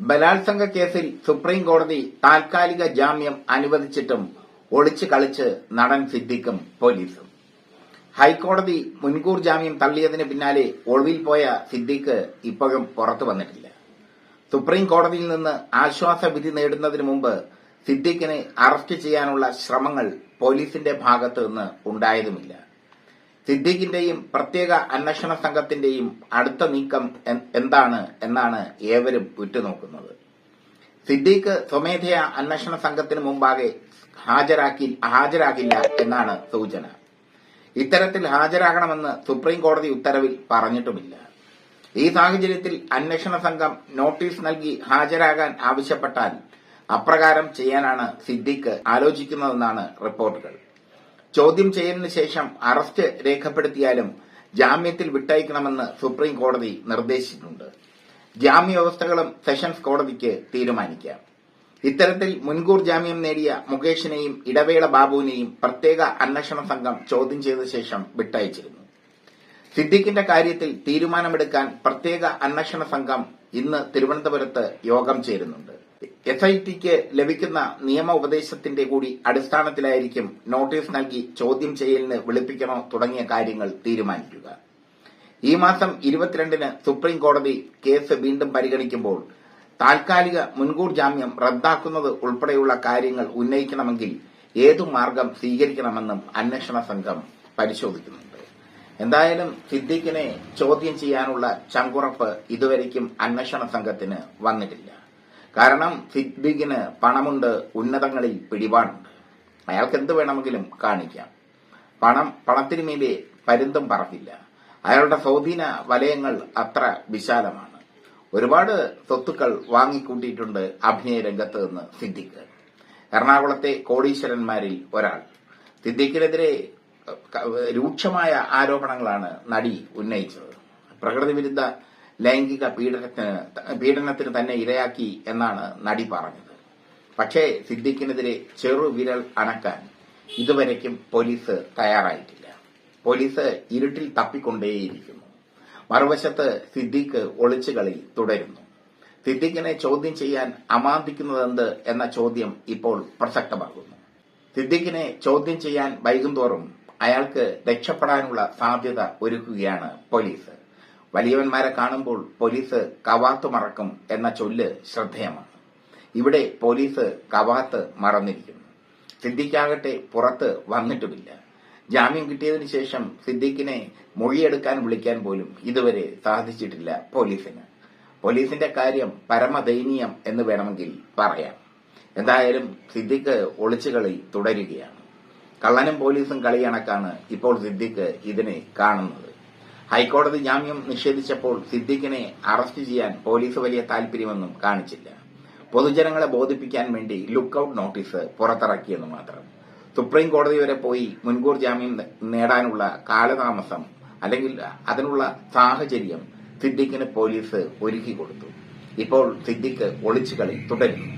ബലാത്സംഗ കേസിൽ സുപ്രീം കോടതി താൽക്കാലിക ജാമ്യം അനുവദിച്ചിട്ടും ഒളിച്ചു കളിച്ച് നടൻ സിദ്ദിഖും പോലീസും. ഹൈക്കോടതി മുൻകൂർ ജാമ്യം തള്ളിയതിന് പിന്നാലെ ഒളിവിൽ പോയ സിദ്ദിഖ് ഇപ്പോഴും പുറത്തു വന്നിട്ടില്ല. സുപ്രീം കോടതിയിൽ നിന്ന് ആശ്വാസ വിധി നേടുന്നതിന് മുമ്പ് സിദ്ദിഖിനെ അറസ്റ്റ് ചെയ്യാനുള്ള ശ്രമങ്ങൾ പോലീസിന്റെ ഭാഗത്തു നിന്ന് ഉണ്ടായതുമില്ല. സിദ്ദിഖിന്റെയും പ്രത്യേക അന്വേഷണ സംഘത്തിന്റെയും അടുത്ത നീക്കം എന്താണ് എന്നാണ് ഏവരും ഉറ്റുനോക്കുന്നത്. സിദ്ദീഖ് സ്വമേധയാ അന്വേഷണ സംഘത്തിന് മുമ്പാകെ ഹാജരാക്കി ഹാജരാകില്ല എന്നാണ് സൂചന. ഇത്തരത്തിൽ ഹാജരാകണമെന്ന് സുപ്രീം കോടതി ഉത്തരവിൽ പറഞ്ഞിട്ടുമില്ല. ഈ സാഹചര്യത്തിൽ അന്വേഷണ സംഘം നോട്ടീസ് നൽകി ഹാജരാകാൻ ആവശ്യപ്പെട്ടാൽ അപ്രകാരം ചെയ്യാനാണ് സിദ്ദീഖ് ആലോചിക്കുന്നതെന്നാണ് റിപ്പോർട്ടുകൾ. ചോദ്യം ചെയ്യലിന് ശേഷം അറസ്റ്റ് രേഖപ്പെടുത്തിയാലും ജാമ്യത്തിൽ വിട്ടയക്കണമെന്ന് സുപ്രീം കോടതി നിർദ്ദേശിച്ചിട്ടുണ്ട്. ജാമ്യവ്യവസ്ഥകളും സെഷൻസ് കോടതിക്ക് തീരുമാനിക്കാം. ഇത്തരത്തിൽ മുൻകൂർ ജാമ്യം നേടിയ മുകേഷിനെയും ഇടവേള ബാബുവിനെയും പ്രത്യേക അന്വേഷണ സംഘം ചോദ്യം ചെയ്ത ശേഷം വിട്ടയച്ചിരുന്നു. സിദ്ദിഖിന്റെ കാര്യത്തിൽ തീരുമാനമെടുക്കാൻ പ്രത്യേക അന്വേഷണ സംഘം ഇന്ന് തിരുവനന്തപുരത്ത് യോഗം ചേരുന്നുണ്ട്. എസ് ഐ ടിക്ക് ലഭിക്കുന്ന നിയമ ഉപദേശത്തിന്റെ കൂടി അടിസ്ഥാനത്തിലായിരിക്കും നോട്ടീസ് നൽകി ചോദ്യം ചെയ്യലിന് വിളിപ്പിക്കണോ തുടങ്ങിയ കാര്യങ്ങൾ തീരുമാനിക്കുക. ഈ മാസം ഇരുപത്തിരണ്ടിന് സുപ്രീം കോടതി കേസ് വീണ്ടും പരിഗണിക്കുമ്പോൾ താൽക്കാലിക മുൻകൂർ ജാമ്യം റദ്ദാക്കുന്നത് ഉൾപ്പെടെയുള്ള കാര്യങ്ങൾ ഉന്നയിക്കണമെങ്കിൽ ഏതു മാർഗം സ്വീകരിക്കണമെന്നും അന്വേഷണ സംഘം പരിശോധിക്കുന്നുണ്ട്. എന്തായാലും സിദ്ദീഖിനെ ചോദ്യം ചെയ്യാനുള്ള ചങ്കുറപ്പ് ഇതുവരയ്ക്കും അന്വേഷണ സംഘത്തിന് വന്നിട്ടില്ല. കാരണം ഫിറ്റ്ബിഗിന് പണമുണ്ട് ഉന്നതങ്ങളിൽ പിടിപാടുണ്ട്. അയാൾക്ക് എന്ത് വേണമെങ്കിലും കാണിക്കാം. പണം പണത്തിന് മീതെ പരുന്തും പറക്കില്ല. അയാളുടെ സ്വാധീന വലയങ്ങൾ അത്ര വിശാലമാണ്. ഒരുപാട് സ്വത്തുക്കൾ വാങ്ങിക്കൂട്ടിയിട്ടുണ്ട് അഭിനയ രംഗത്ത് നിന്ന് സിദ്ദിഖ്. എറണാകുളത്തെ കോടീശ്വരന്മാരിൽ ഒരാൾ. സിദ്ദിഖിനെതിരെ രൂക്ഷമായ ആരോപണങ്ങളാണ് നടി ഉന്നയിച്ചത്. പ്രകൃതി വിരുദ്ധ ലൈംഗിക പീഡനത്തിന് പീഡനത്തിന് തന്നെ ഇരയാക്കി എന്നാണ് നടി പറഞ്ഞത്. പക്ഷേ സിദ്ദിഖിനെതിരെ ചെറുവിരൽ അണക്കാൻ ഇതുവരയ്ക്കും പോലീസ് തയ്യാറായിട്ടില്ല. പോലീസ് ഇരുട്ടിൽ തപ്പിക്കൊണ്ടേയിരിക്കുന്നു. മറുവശത്ത് സിദ്ദിഖ് ഒളിച്ചുകളി തുടരുന്നു. സിദ്ദിഖിനെ ചോദ്യം ചെയ്യാൻ അമാന്തിക്കുന്നതെന്ത് എന്ന ചോദ്യം ഇപ്പോൾ പ്രസക്തമാകുന്നു. സിദ്ദിഖിനെ ചോദ്യം ചെയ്യാൻ വൈകുന്തോറും അയാൾക്ക് രക്ഷപ്പെടാനുള്ള സാധ്യത ഒരുക്കുകയാണ് പോലീസ്. വലിയവന്മാരെ കാണുമ്പോൾ പോലീസ് കവാത്ത് മറക്കും എന്ന ചൊല്ല് ശ്രദ്ധേയമാണ്. ഇവിടെ പോലീസ് കവാത്ത് മറന്നിരിക്കുന്നു. സിദ്ദിഖാകട്ടെ പുറത്ത് വന്നിട്ടുമില്ല. ജാമ്യം കിട്ടിയതിനു ശേഷം സിദ്ദിഖിനെ മൊഴിയെടുക്കാൻ വിളിക്കാൻ പോലും ഇതുവരെ സാധിച്ചിട്ടില്ല പോലീസിന്. പോലീസിന്റെ കാര്യം പരമദയനീയം എന്ന് വേണമെങ്കിൽ പറയാം. എന്തായാലും സിദ്ദിഖ് ഒളിച്ചുകളി തുടരുകയാണ്. കള്ളനും പോലീസും കളിയണക്കാണ് ഇപ്പോൾ സിദ്ദിഖ് ഇതിനെ കാണുന്നത്. ഹൈക്കോടതി ജാമ്യം നിഷേധിച്ചപ്പോൾ സിദ്ദിഖിനെ അറസ്റ്റ് ചെയ്യാൻ പോലീസ് വലിയ താൽപര്യമൊന്നും കാണിച്ചില്ല. പൊതുജനങ്ങളെ ബോധിപ്പിക്കാൻ വേണ്ടി ലുക്കൌട്ട് നോട്ടീസ് പുറത്തിറക്കിയെന്ന് മാത്രം. സുപ്രീം കോടതി വരെ പോയി മുൻകൂർ ജാമ്യം നേടാനുള്ള കാലതാമസം അല്ലെങ്കിൽ അതിനുള്ള സാഹചര്യം സിദ്ദിഖിന് പോലീസ് ഒരുക്കി കൊടുത്തു ഇപ്പോൾ സിദ്ദിഖ് ഒളിച്ചുകളി തുടരുന്നു.